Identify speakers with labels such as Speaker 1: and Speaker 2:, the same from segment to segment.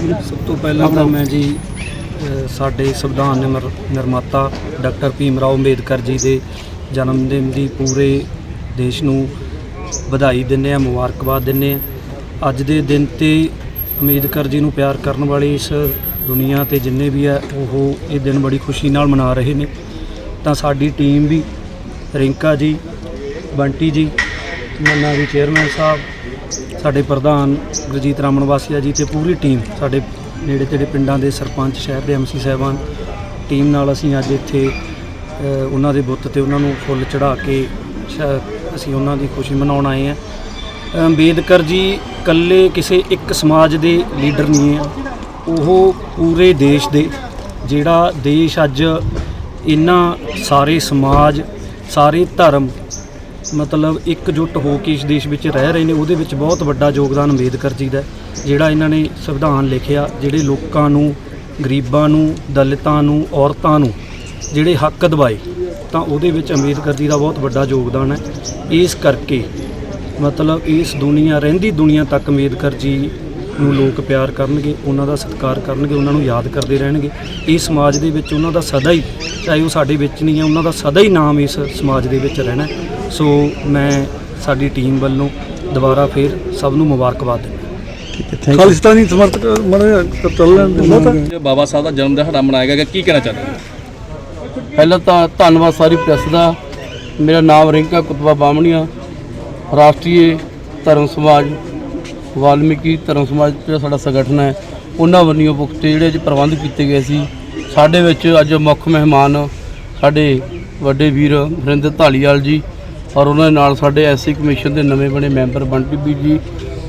Speaker 1: ਸਭ ਤੋਂ ਪਹਿਲਾਂ ਤਾਂ ਮੈਂ ਜੀ ਸਾਡੇ ਸੰਵਿਧਾਨ ਨਿਮਰ, ਨਿਰਮਾਤਾ ਡਾਕਟਰ ਭੀਮ ਰਾਓ ਅੰਬੇਦਕਰ ਜੀ ਦੇ ਜਨਮ ਦਿਨ ਦੀ ਪੂਰੇ ਦੇਸ਼ ਨੂੰ ਵਧਾਈ ਦਿੰਦੇ ਆ ਮੁਬਾਰਕਬਾਦ ਦਿੰਦੇ ਆ ਅੱਜ ਦੇ ਦਿਨ ਤੇ ਅੰਬੇਦਕਰ ਜੀ ਨੂੰ ਪਿਆਰ ਕਰਨ ਵਾਲੇ ਇਸ ਦੁਨੀਆ ਤੇ ਜਿੰਨੇ ਵੀ ਆ, ਉਹ ਇਹ ਦਿਨ ਬੜੀ ਖੁਸ਼ੀ ਨਾਲ ਮਨਾ ਰਹੇ ਨੇ। ਤਾਂ ਸਾਡੀ ਟੀਮ ਵੀ, ਰਿੰਕਾ ਜੀ, ਬੰਟੀ ਜੀ ਮੰਨਾ ਵੀ ਚੇਅਰਮੈਨ ਸਾਹਿਬ ਸਾਡੇ ਪ੍ਰਧਾਨ ਗੁਰਜੀਤ ਰਾਮਨ ਵਾਸੀਆ ਜੀ ਤੇ ਪੂਰੀ ਟੀਮ, ਸਾਡੇ ਨੇੜੇ ਤੇੜੇ ਪਿੰਡਾਂ ਦੇ ਸਰਪੰਚ, ਸ਼ਹਿਰ ਦੇ ਐਮਸੀ ਸਾਹਿਬਾਨ ਟੀਮ ਨਾਲ ਅਸੀਂ ਅੱਜ ਇੱਥੇ ਉਹਨਾਂ ਦੇ ਬੁੱਤ ਤੇ ਉਹਨਾਂ ਨੂੰ ਫੁੱਲ ਚੜਾ ਕੇ ਸ਼ਾ- ਅਸੀਂ ਉਹਨਾਂ ਦੀ ਖੁਸ਼ੀ ਮਨਾਉਣ ਆਏ ਆ ਅੰਬੇਦਕਰ ਜੀ ਇਕੱਲੇ ਕਿਸੇ ਇੱਕ ਸਮਾਜ ਦੇ ਲੀਡਰ ਨਹੀਂ ਆ ਉਹ ਪੂਰੇ ਦੇਸ਼ ਦੇ, ਜਿਹੜਾ ਦੇਸ਼ ਅੱਜ ਇਹਨਾਂ ਸਾਰੇ ਸਮਾਜ, ਸਾਰੇ ਧਰਮ ਮਤਲਬ ਇਕਜੁੱਟ ਹੋ ਕੇ ਇਸ ਦੇਸ਼ ਵਿੱਚ ਰਹਿ ਰਹੇ ਨੇ, ਉਹਦੇ ਵਿੱਚ ਬਹੁਤ ਵੱਡਾ ਯੋਗਦਾਨ ਅੰਬੇਦਕਰ ਜੀ ਦਾ ਜਿਹੜਾ ਇਹਨਾਂ ਨੇ ਸੰਵਿਧਾਨ ਲਿਖਿਆ, ਜਿਹੜੇ ਲੋਕਾਂ ਨੂੰ, ਗਰੀਬਾਂ ਨੂੰ, ਦਲਿਤਾਂ ਨੂੰ, ਔਰਤਾਂ ਨੂੰ ਜਿਹੜੇ ਹੱਕ ਦਿਵਾਏ, ਤਾਂ ਉਹਦੇ ਵਿੱਚ ਅੰਬੇਦਕਰ ਜੀ ਦਾ ਬਹੁਤ ਵੱਡਾ ਯੋਗਦਾਨ ਹੈ। ਇਸ ਕਰਕੇ ਮਤਲਬ ਇਸ ਦੁਨੀਆ, ਰਹਿੰਦੀ ਦੁਨੀਆ ਤੱਕ ਅੰਬੇਦਕਰ ਜੀ ਨੂੰ ਲੋਕ ਪਿਆਰ ਕਰਨਗੇ ਉਹਨਾਂ ਦਾ ਸਤਿਕਾਰ ਕਰਨਗੇ ਉਹਨਾਂ ਨੂੰ ਯਾਦ ਕਰਦੇ ਰਹਿਣਗੇ। ਇਸ ਸਮਾਜ ਦੇ ਵਿੱਚ ਉਹਨਾਂ ਦਾ ਸਦਾ ਹੀ ਚਾਹੇ ਉਹ ਸਾਡੇ ਵਿੱਚ ਨਹੀਂ ਹੈ ਉਹਨਾਂ ਦਾ ਸਦਾ ਹੀ ਨਾਮ ਇਸ ਸਮਾਜ ਦੇ ਵਿੱਚ ਰਹਿਣਾ। ਸੋ ਮੈਂ ਸਾਡੀ ਟੀਮ ਵੱਲੋਂ ਦੁਬਾਰਾ ਫਿਰ ਸਭ ਨੂੰ ਮੁਬਾਰਕਬਾਦ ਦਿੰਦਾ
Speaker 2: ਖਾਲਿਸਤਾਨੀ ਸਮਰਥਕ ਮਨੇ ਚੱਲ ਲੈਣ
Speaker 3: ਜੇ ਬਾਬਾ ਸਾਹਿਬ ਦਾ ਜਨਮ ਦਿਹਾੜਾ ਮਨਾਇਆ ਗਿਆ ਕੀ ਕਹਿਣਾ ਚਾਹੁੰਦੇ ਹੋ
Speaker 4: ਪਹਿਲਾਂ ਤਾਂ ਧੰਨਵਾਦ ਸਾਰੀ ਪ੍ਰੈਸ ਦਾ। ਮੇਰਾ ਨਾਮ ਰਿੰਕਾ ਕੁਤਬਾ ਬਾਮਣੀਆ ਰਾਸ਼ਟਰੀ ਧਰਮ ਸਮਾਜ ਵਾਲਮੀਕੀ ਧਰਮ ਸਮਾਜ ਜਿਹੜਾ ਸਾਡਾ ਸੰਗਠਨ ਹੈ, ਉਹਨਾਂ ਵੱਲੋਂ ਪੁਖਤੇ ਜਿਹੜੇ ਅੱਜ ਪ੍ਰਬੰਧ ਕੀਤੇ ਗਏ ਸੀ, ਸਾਡੇ ਵਿੱਚ ਅੱਜ ਮੁੱਖ ਮਹਿਮਾਨ ਸਾਡੇ ਵੱਡੇ ਵੀਰ ਵਰਿੰਦਰ ਢਾਲੀਵਾਲ ਜੀ ਔਰ ਉਹਨਾਂ ਦੇ ਨਾਲ ਸਾਡੇ ਐਸਸੀ ਕਮਿਸ਼ਨ ਦੇ ਨਵੇਂ ਬਣੇ ਮੈਂਬਰ ਬੰਟੀ ਵੀ ਜੀ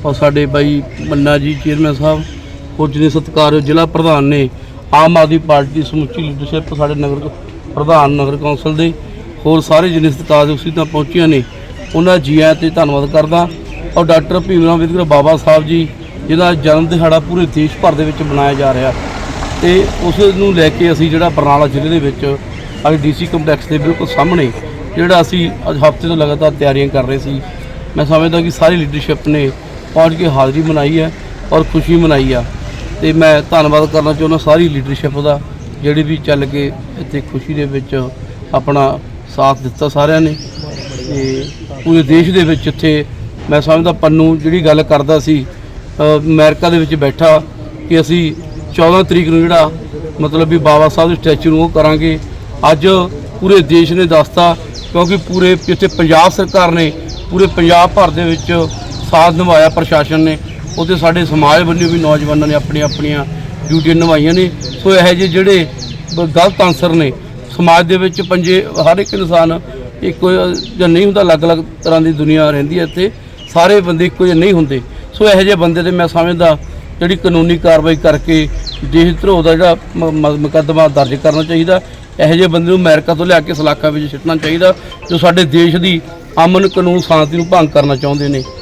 Speaker 4: ਔਰ ਸਾਡੇ ਬਾਈ ਮੰਨਾ ਜੀ, ਚੇਅਰਮੈਨ ਸਾਹਿਬ, ਹੋਰ ਜਿਹਨੇ ਸਤਿਕਾਰ ਜ਼ਿਲ੍ਹਾ ਪ੍ਰਧਾਨ ਨੇ, ਆਮ ਆਦਮੀ ਪਾਰਟੀ ਦੀ ਸਮੁੱਚੀ ਲੀਡਰਸ਼ਿਪ ਸਾਡੇ ਨਗਰ ਪ੍ਰਧਾਨ ਨਗਰ ਕੌਂਸਲ ਦੇ, ਹੋਰ ਸਾਰੇ ਜਿਹਨੇ ਸਤਿਕਾਰ ਦੇ ਤਾਂ ਪਹੁੰਚੀਆਂ ਨੇ, ਉਹਨਾਂ ਜੀਆਂ ਤੇ ਧੰਨਵਾਦ ਕਰਦਾ। ਔਰ ਡਾਕਟਰ ਭੀਮ ਅੰਬੇਦਕਰ ਬਾਬਾ ਸਾਹਿਬ ਜੀ, ਜਿਹਦਾ ਜਨਮ ਦਿਹਾੜਾ ਪੂਰੇ ਦੇਸ਼ ਭਰ ਦੇ ਵਿੱਚ ਮਨਾਇਆ ਜਾ ਰਿਹਾ। ਤੇ ਉਸ ਨੂੰ ਲੈ ਕੇ ਅਸੀਂ ਜਿਹੜਾ ਬਰਨਾਲਾ ਜ਼ਿਲ੍ਹੇ ਦੇ ਵਿੱਚ ਅੱਜ ਡੀਸੀ ਕੰਪਲੈਕਸ ਦੇ ਬਿਲਕੁਲ ਸਾਹਮਣੇ ਜਿਹੜਾ ਅਸੀਂ ਅੱਜ ਹਫ਼ਤੇ ਤੋਂ ਲਗਾਤਾਰ ਤਿਆਰੀਆਂ ਕਰ ਰਹੇ ਸੀ। ਮੈਂ ਸਮਝਦਾ ਕਿ ਸਾਰੀ ਲੀਡਰਸ਼ਿਪ ਨੇ ਪਹੁੰਚ ਕੇ ਹਾਜ਼ਰੀ ਮਨਾਈ ਹੈ ਔਰ ਖੁਸ਼ੀ ਮਨਾਈ ਆ। ਤੇ ਮੈਂ ਧੰਨਵਾਦ ਕਰਨਾ ਚਾਹੁੰਦਾ ਸਾਰੀ ਲੀਡਰਸ਼ਿਪ ਦਾ, ਜਿਹੜੀ ਵੀ ਚੱਲ ਕੇ ਇੱਥੇ ਖੁਸ਼ੀ ਦੇ ਵਿੱਚ ਆਪਣਾ ਸਾਥ ਦਿੱਤਾ ਸਾਰਿਆਂ ਨੇ। ਤੇ ਪੂਰੇ ਦੇਸ਼ ਦੇ ਵਿੱਚ ਇੱਥੇ ਮੈਂ ਸਮਝਦਾ ਪੰਨੂ ਜਿਹੜੀ ਗੱਲ ਕਰਦਾ ਸੀ ਅ, ਅਮਰੀਕਾ ਦੇ ਵਿੱਚ ਬੈਠਾ ਕਿ ਅਸੀਂ 14 ਤਰੀਕ ਨੂੰ ਜਿਹੜਾ ਮਤਲਬ ਵੀ ਬਾਬਾ ਸਾਹਿਬ ਦੇ ਸਟੈਚੂ ਨੂੰ ਉਹ ਕਰਾਂਗੇ। ਅੱਜ ਪੂਰੇ ਦੇਸ਼ ਨੇ ਦੱਸਤਾ ਕਿਉਂਕਿ ਪੂਰੇ ਇੱਥੇ ਪੰਜਾਬ ਸਰਕਾਰ ਨੇ ਪੂਰੇ ਪੰਜਾਬ ਭਰ ਦੇ ਵਿੱਚ ਸਾਥ ਨਿਭਾਇਆ ਪ੍ਰਸ਼ਾਸਨ ਨੇ। ਉਹਦੇ ਸਾਡੇ ਸਮਾਜ ਵੱਲੋਂ ਵੀ ਨੌਜਵਾਨਾਂ ਨੇ ਆਪਣੀਆਂ ਆਪਣੀਆਂ ਡਿਊਟੀਆਂ ਨਿਭਾਈਆਂ ਨੇ। ਸੋ ਇਹੋ ਜਿਹੇ ਜਿਹੜੇ ਗਲਤ ਆਨਸਰ ਨੇ ਸਮਾਜ ਦੇ ਵਿੱਚ ਪੰਜੇ ਹਰ ਇੱਕ ਇਨਸਾਨ ਇੱਕੋ ਜਾਂ ਨਹੀਂ ਹੁੰਦਾ ਅਲੱਗ-ਅਲੱਗ ਤਰ੍ਹਾਂ ਦੀ ਦੁਨੀਆ ਰਹਿੰਦੀ ਹੈ ਇੱਥੇ। ਸਾਰੇ ਬੰਦੇ ਇੱਕੋ ਜਿਹੇ ਨਹੀਂ ਹੁੰਦੇ। ਸੋ ਇਹੋ ਜਿਹੇ ਬੰਦੇ ਤੇ ਮੈਂ ਸਮਝਦਾ, ਜਿਹੜੀ ਕਾਨੂੰਨੀ ਕਾਰਵਾਈ ਕਰਕੇ ਦੇਸ਼ ਧਰੋਹ ਦਾ ਜਿਹੜਾ ਮ- ਮ- ਮੁਕੱਦਮਾ ਦਰਜ ਕਰਨਾ ਚਾਹੀਦਾ, ਇਹੋ ਜਿਹੇ ਬੰਦੇ ਨੂੰ ਅਮਰੀਕਾ ਤੋਂ ਲਿਆ ਕੇ ਸਲਾਖਾਂ ਵਿੱਚ ਸਿੱਟਣਾ ਚਾਹੀਦਾ, ਜੋ ਸਾਡੇ ਦੇਸ਼ ਦੀ ਅਮਨ ਕਾਨੂੰਨ ਸ਼ਾਂਤੀ ਨੂੰ ਭੰਗ ਕਰਨਾ ਚਾਹੁੰਦੇ ਨੇ।